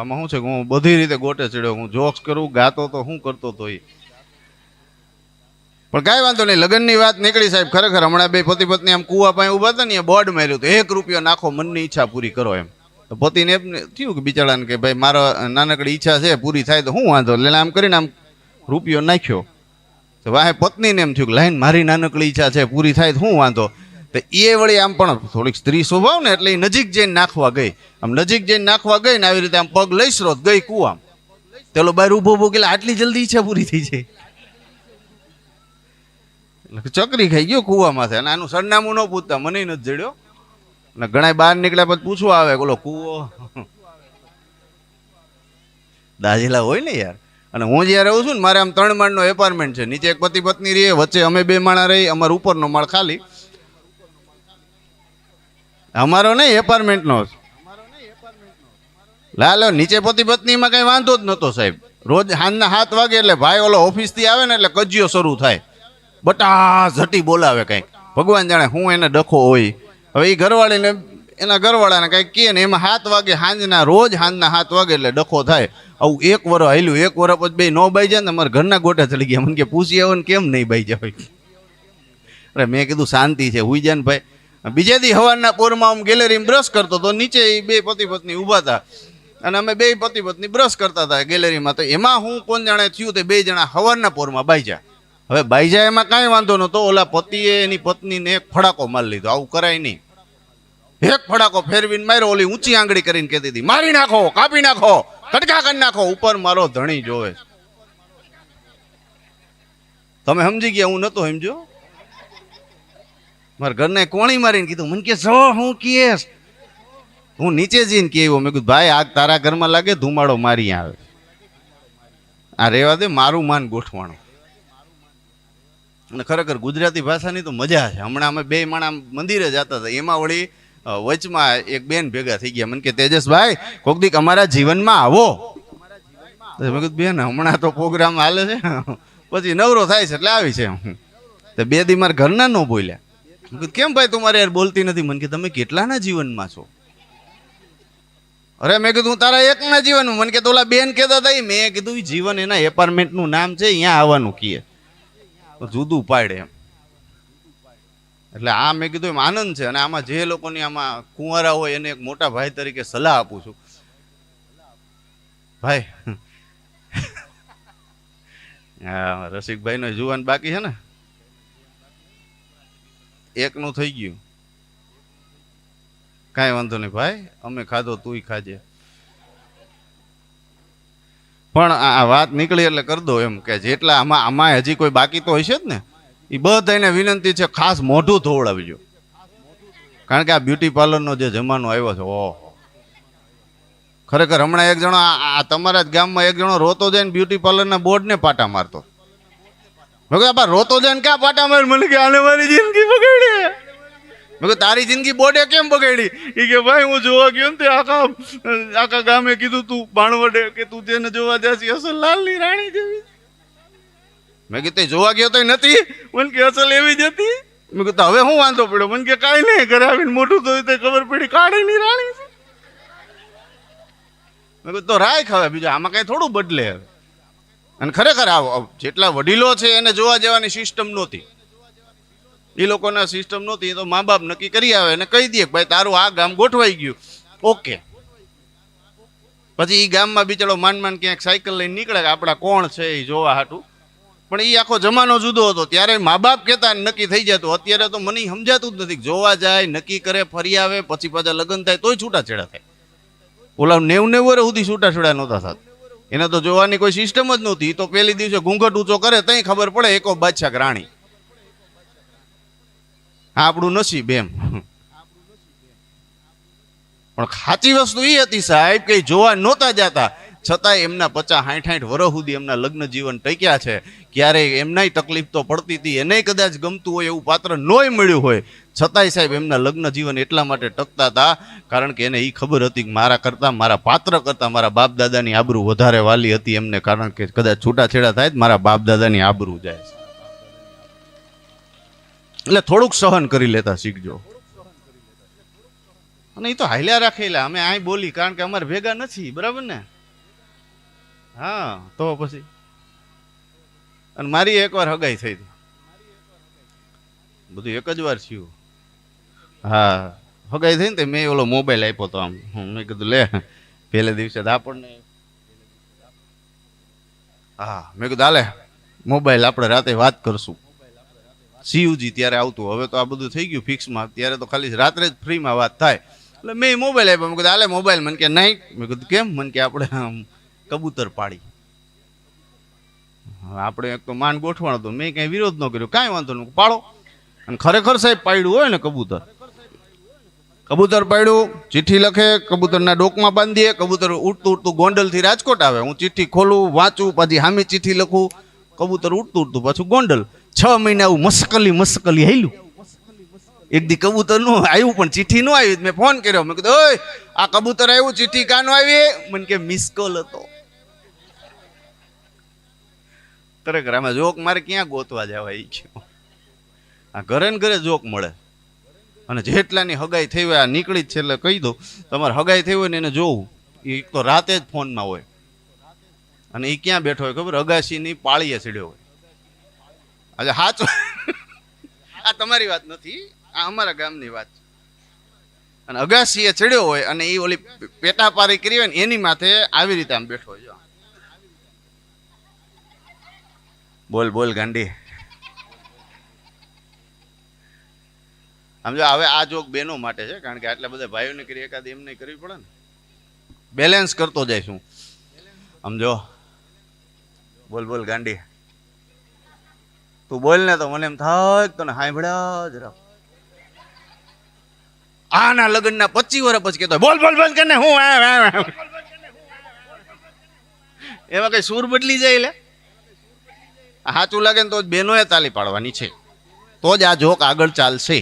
આમાં શું છે કે હું બધી રીતે ગોટે ચડ્યો, હું જોક્સ કરું, ગાતો તો હું કરતો તો એ પણ કાંઈ વાંધો નહીં, લગ્નની વાત નીકળી સાહેબ, ખરેખર હમણાં બે પતિ પત્ની આમ કુવા પાસે ઊભા હતા ને એ બોર્ડ માર્યું હતું, એક રૂપિયો નાખો, મનની ઈચ્છા પૂરી કરો એમ. તો પતિને એમ થયું કે બિચારાને કે ભાઈ મારો નાનકડી ઈચ્છા છે, પૂરી થાય તો હું વાંધો એટલે આમ કરીને આમ રૂપિયો નાખ્યો. તો વાહે પત્નીને એમ થયું કે લાઈન મારી નાનકડી ઈચ્છા છે, પૂરી થાય તો હું વાંધો. તો એ વળી આમ પણ થોડીક સ્ત્રી સ્વભાવ ને એટલે એ નજીક જઈને નાખવા ગઈ. આમ નજીક જઈને નાખવા ગઈ ને આવી રીતે આમ પગ લઈ શ્રોત ગઈ કુવામ પેલો બહાર ઊભો ઊભો કેટલા આટલી જલ્દી ઈચ્છા પૂરી થઈ એટલે ચકરી ખાઈ ગયો કુવામાંથી અને આનું સરનામું ન પૂછતા મને નથી જડ્યો. અને ઘણા બહાર નીકળ્યા પછી પૂછવા આવે બોલો કુવો? દાજેલા હોય ને યાર. અને હું જ્યાં રહું છું ને, મારે આમ ત્રણ માળનો એપાર્ટમેન્ટ છે. નીચે એક પતિ પત્ની રહીએ વચ્ચે અમે બે માણા રહી, અમારો ઉપરનો માળ ખાલી. અમારો નહીં એપાર્ટમેન્ટનો. લાલો નીચે પતિ પત્નીમાં કઈ વાંધો જ નતો સાહેબ. રોજ સાંજના સાત વાગે એટલે ભાઈ ઓલો ઓફિસથી આવે ને એટલે કજિયો શરૂ થાય. બટા ઝટી બોલાવે કંઈક. ભગવાન જાણે હું એને ડખો હોય. હવે એ ઘરવાળીને, એના ઘરવાળાને કંઈક કહે ને, એમાં સાત વાગે સાંજના, રોજ સાંજના સાત વાગે એટલે ડખો થાય. આવું એક વર હાલ્યું, એક વર પછી બે નો બાઈ જાય ને, અમારા ઘરના ગોટા ચડી ગયા. મને કે પૂછી આવે ને કેમ નહીં બાઈ જાય. અરે મેં કીધું શાંતિ છે, હુઈ જાય ને ભાઈ. બીજે દી હવારના પોરમાં આમ ગેલેરીમાં બ્રશ કરતો તો નીચે એ બે પતિ પત્ની ઊભા હતા. અને અમે બે પતિ પત્ની બ્રશ કરતા હતા ગેલેરીમાં. તો એમાં હું કોણ જાણે થયું તે બે જણા હવારના પોરમાં બાઈજા. હવે બાઈજા એમાં કાંઈ વાંધો નહોતો. ઓલા પતિએ એની પત્નીને એક ફડાકો મારી લીધો. આવું કરાય નહીં. એક ફડાકો ફેરવીને માર્યો. ઓલી ઊંચી આંગળી કરીને કહેતી હતી, મારી નાખો, કાપી નાખો, કટકા કરી નાખો. ઉપર મારો ધણી જોવે તમે સમજી ગયા? હું નતો સમજો મારા ઘરને કોણી મારીને કીધું, મને કે જો હું કીએસ. હું નીચે જઈને કેવો મેં કીધું, ભાઈ, આગ તારા ઘરમાં લાગે, ધુમાડો મારી આવે. આ રેવા દે, મારું માન ગોઠવાણું અને ખરેખર ગુજરાતી ભાષાની તો મજા છે. હમણાં અમે બે માણા મંદિરે જતા હતા. એમાં વળી વચમાં એક બેન ભેગા થઈ ગયા. મને કે, તેજસભાઈ, કોક દીક અમારા જીવનમાં આવો. મેં કીધું, બેન, હમણાં તો પ્રોગ્રામ હાલે છે. પછી નવરો થાય છે એટલે આવી છે. તો બે દી મારા ઘરના ન બોલ્યા. કેમ ભાઈ તમારે યાર બોલતી નથી? મને કે, તમે કેટલાના જીવનમાં છો? અરે મેં કીધું તારા એકના જીવનમાં. મને કે ઓલા બેન કહેતા હતા મેં કીધું જીવન એના એપાર્ટમેન્ટનું નામ છે અહીંયા આવવાનું કીએ. જુદું પાડે એમ. એટલે આ મેં કીધું, એમ આનંદ છે. અને આમાં જે લોકોની આમાં કુંવારા હોય, એને એક મોટા ભાઈ તરીકે સલાહ આપું છું. ભાઈ હા રસિકભાઈ નો જુવાન બાકી છે ને? એકનું થઈ ગયું. કાંઈ વાંધો નહીં ભાઈ, અમે ખાધો, તુંય ખાજે. પણ આ વાત નીકળી એટલે કરી દો એમ કે જેટલા આમાં આમાં હજી કોઈ બાકી તો હશે જ ને? એ બધાને વિનંતી છે ખાસ મોઢું ધોવડાવજો. કારણ કે આ બ્યુટી પાર્લરનો જે જમાનો આવ્યો છે, ઓહો. ખરેખર હમણાં એક જણો આ તમારા જ ગામમાં એક જણો રોતો જઈને બ્યુટી પાર્લરના બોર્ડને પાટા મારતો. મેં કહ્યું બા રોતો જઈને ક્યાં પાટા માર મને કે, આને મારી જિંદગી બગાડી મેં કહ્યું તારી જિંદગી બોડે કેમ બગાડી? એ કે, ભાઈ, હું જોવા ગયો ને તે આખા આખા ગામે કીધું તું બાણવડે કે તું જેને જોવા જાસી અસલ લાલની રાણી જેવી. મેં કીધું જોવા ગયો તો નથી? મને કે, અસલ એવી જ હતી. મેં કીધું, હવે શું વાંધો પડ્યો? મને કે, કાંઈ નહીં, ઘરે આવીને મોટું થયું તે ખબર પડી કાળીની રાણી મેં કીધું, તો રાય ખાવે બીજું, આમાં કાંઈ થોડું બદલે હવે. અને ખરેખર આ જેટલા વડીલો છે એને જોવા જવાની સિસ્ટમ નહોતી. એ લોકોના સિસ્ટમ નહોતી, એ તો મા બાપ નક્કી કરી આવે અને કહી દે ભાઈ તારું આ ગામ ગોઠવાઈ ગયું. ઓકે પછી એ ગામમાં બિચારો માંડ માંડ ક્યાંક સાયકલ લઈને નીકળે કે આપણા કોણ છે એ જોવા હાટું. પણ એ આખો જમાનો જુદો હતો, ત્યારે મા બાપ કહેતા નક્કી થઈ જતું. અત્યારે તો મને સમજાતું જ નથી જોવા જાય, નક્કી કરે, ફરી આવે, પછી પાછા લગ્ન થાય, તોય છૂટાછેડા થાય. ઓલા નેવ નેવ સુધી છૂટાછેડા નહોતા થતા. એને તો જોવાની કોઈ સિસ્ટમ જ નહોતી. તો પહેલી દિવસે ઘૂંઘટ ઊંચો કરે તઈ ખબર પડે એકો બાદશાહ રાણી. આ આપણું નસીબ એમ. પણ ખાચી વસ્તુ એ હતી સાહેબ કે જોવા નહોતા જતા. છતાંય એમના પચાસ સાઠ સાઠ વર્ષ સુધી એમના લગ્ન જીવન ટક્યા છે. ક્યારેય એમનાય તકલીફ તો પડતી હતી એને કદાચ ગમતું હોય એવું પાત્ર નોય મળ્યું હોય. છતાંય સાહેબ, એમના લગ્ન જીવન એટલા માટે ટકતા હતા, કારણ કે એને એ ખબર હતી કે મારા કરતાં, મારા પાત્ર કરતાં, મારા બાપ દાદાની આબરૂ વધારે વાલી હતી એમને, કારણ કે કદાચ છૂટાછેડા થાય મારા બાપ દાદાની આબરૂ જાય. એટલે થોડુંક સહન કરી લેતા શીખજો. અને એ તો હાલ્યા રાખેલા, અમે અહીં બોલી, કારણ કે અમારે ભેગા નથી, બરાબર ને? હા, તો પછી. અને મારી એકવાર હગાઈ થઈ. હતી બધું એક જ વાર થયું. હા. હગાઈ થઈ ને તે મેં ઓલો મોબાઈલ આપ્યો તો આમ. મેં કીધું, લે, પહેલે દિવસે તો આપણને હા, મેં કીધું, હાલે મોબાઈલ આપણે રાતે વાત કરશું. સીયુજી ત્યારે આવતું. હવે તો આ બધું થઈ ગયું ફિક્સમાં ત્યારે તો ખાલી રાત્રે જ ફ્રીમાં વાત થાય. એટલે મેં મોબાઈલ આપ્યો. મેં કીધું, હાલે મોબાઈલ મને કે, નહીં. મેં કીધું, કેમ? મને કે, આપણે કબૂતર પાડી. આપણે એક તો માન ગોઠવાનો હતો. મેં કાંઈ વિરોધ ન કર્યો. કાંઈ વાંધો નહીં પાડો. અને ખરેખર સાહેબ પાડ્યું હોય ને કબૂતર. કબૂતર પાડ્યું, ચિઠ્ઠી લખે, કબૂતરના ડોકમાં બાંધીએ, કબૂતર ઉડતું ઉડતું ગોંડલથી રાજકોટ આવે. હું ચિઠ્ઠી ખોલું, વાંચું, પછી હામી ચિઠ્ઠી લખું, કબૂતર ઉડતું ઉડતું પાછું ગોંડલ. છ મહિના આવું મસ્કલી મસ્કલી હેલું એક દી કબૂતરનું આવ્યું, પણ ચિઠ્ઠી નું આવી મેં ફોન કર્યો. મેં કીધું, ઓય, આ કબૂતર આવ્યું, ચિઠ્ઠી કાનો આવી? મને કે મિસ હતો. ખરેખર રામે જોક મારે ક્યાં ગોતવા જવાય છે આ ઘરે ને ઘરે જોક મળે. અને જેટલાની હગાઈ થઈ હોય, આ નીકળી જ છે એટલે કહી દઉં, તમારે હગાઈ થઈ હોય ને એને જોવું. એ તો રાતે જ ફોનમાં હોય. અને એ ક્યાં બેઠો હોય ખબર? અગાશીની પાળીએ ચડ્યો હોય. આજે હાચ આ તમારી વાત નથી, આ અમારા ગામની વાત છે. અને અગાશીએ ચડ્યો હોય અને એ ઓલી પેટાપારી કરી હોય ને એની માથે આવી રીતે આમ બેઠો હોય. બોલ બોલ ગાંડી. આમ જો હવે આ જોક બેનો માટે છે, કારણ કે આટલા બધા ભાઈઓને કરી એકાદ એમને કરવી પડે ને. બેલેન્સ કરતો જાય શું? સમજો બોલ બોલ, ગાંડી. તું બોલ ને તો મને એમ થાય તને સાંભળ્યા જ રહ આના લગ્નના પચીસ વર્ષ પછી કહેતો બોલ બોલ બોલ કે હું. એમાં કઈ સૂર બદલી જાય લે? સાચું લાગે ને તો જ બેનોએ તાલી પાડવાની છે. તો જ આ જોક આગળ ચાલશે.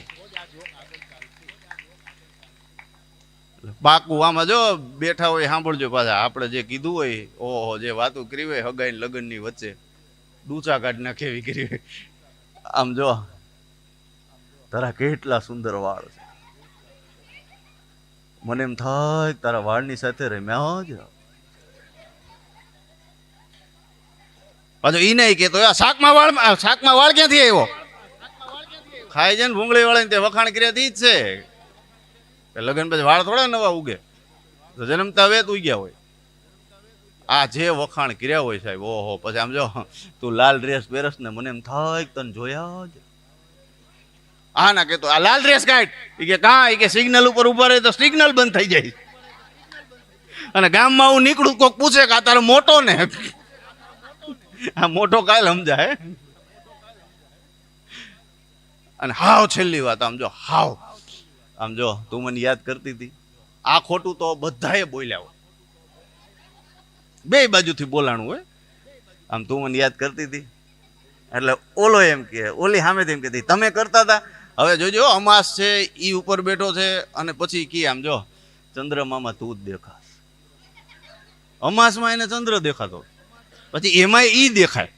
પાકું આમાં જો બેઠા હોય સાંભળજો પાછા. આપણે જે કીધું હોય, ઓહો, જે વાતો કરી હોય હગાઈ લગ્નની વચ્ચે. ડૂચા કાઢ નાખે એવી કરી હોય. આમ જો, તારા કેટલા સુંદર વાળ છે. મને એમ થાય તારા વાળની સાથે રમ્યા જ. પાછો ઈ નહીં કેતો શાકમાં વાળ શાકમાં વાળ ક્યાંથી આવ્યો? ખાય છે ને ભૂંગળી વાળા તે વખાણ કર્યા જ છે. લગ્ન પછી વાળ થોડા નવા ઉગે. તો જન્મતા વેત ઉગ્યા હોય. આ જે વખાણ કર્યા હોય સાહેબ, ઓહો, પછી આમ જો, તું લાલ ડ્રેસ પહેરસ ને મને એમ થાય તને જોયા જ. હા ના કેતો આ લાલ ડ્રેસ કાઢ. ઈ કે કા એ કે સિગ્નલ ઉપર ઊભા રહે તો સિગ્નલ બંધ થઈ જાય. અને ગામમાં હું નીકળું, કોક પૂછે કે આ તારો મોટો ને? આ મોટો કાલ સમજાય. અને હાવ છેલ્લી વાત, આમ જો, હાવ. આમ જો, તું મને યાદ કરતી હતી. આ ખોટું તો બધાએ બોલ્યા હોય. બે બાજુથી બોલાણું હોય. આમ તું મને યાદ કરતી હતી. એટલે ઓલો એમ કે, ઓલી સામેથી એમ કહેતી તમે કરતા હતા? હવે જોજો અમાસ છે એ ઉપર બેઠો છે, અને પછી કી આમ જો, ચંદ્રમામાં તું જ દેખાશ. અમાસમાં એને ચંદ્ર દેખાતો પછી એમાંય ઈ દેખાય.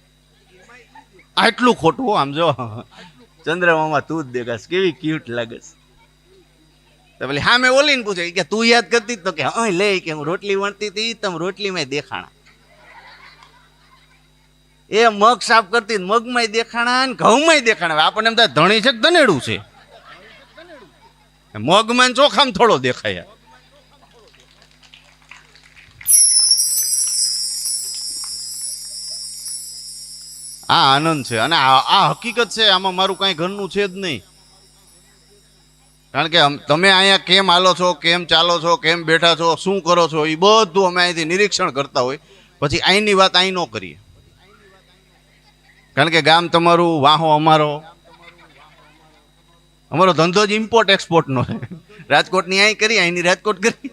આટલું ખોટું, આમ જો, ચંદ્રમામાં તું જ દેખાશ. કેવી ક્યુટ લાગેશ તો પેલી મેં ઓલીને પૂછે કે, તું યાદ કરતી? તો કે, હા, લે. કે, હું રોટલી વણતી હતી તમે રોટલીમાં દેખાણા. એ મગ સાફ કરતી મગમાંય દેખાણા ને ઘઉંમાંય દેખાણા. આપણને એમ ધણી છે ધનેડું છે? મગમાં ચોખામાં થોડો દેખાય. આ આનંદ છે. અને આ હકીકત છે, આમાં મારું કાંઈ ઘરનું છે જ નહીં. કારણ કે તમે અહીંયા કેમ હાલો છો, કેમ ચાલો છો, કેમ બેઠા છો, શું કરો છો એ બધું અમે અહીંથી નિરીક્ષણ કરતા હોય. પછી અહીંની વાત અહીં ન કરીએ. કારણ કે ગામ તમારું, વાહો અમારો. અમારો ધંધો જ ઇમ્પોર્ટ એક્સપોર્ટનો છે. રાજકોટની અહીં કરી, અહીંની રાજકોટ કરી.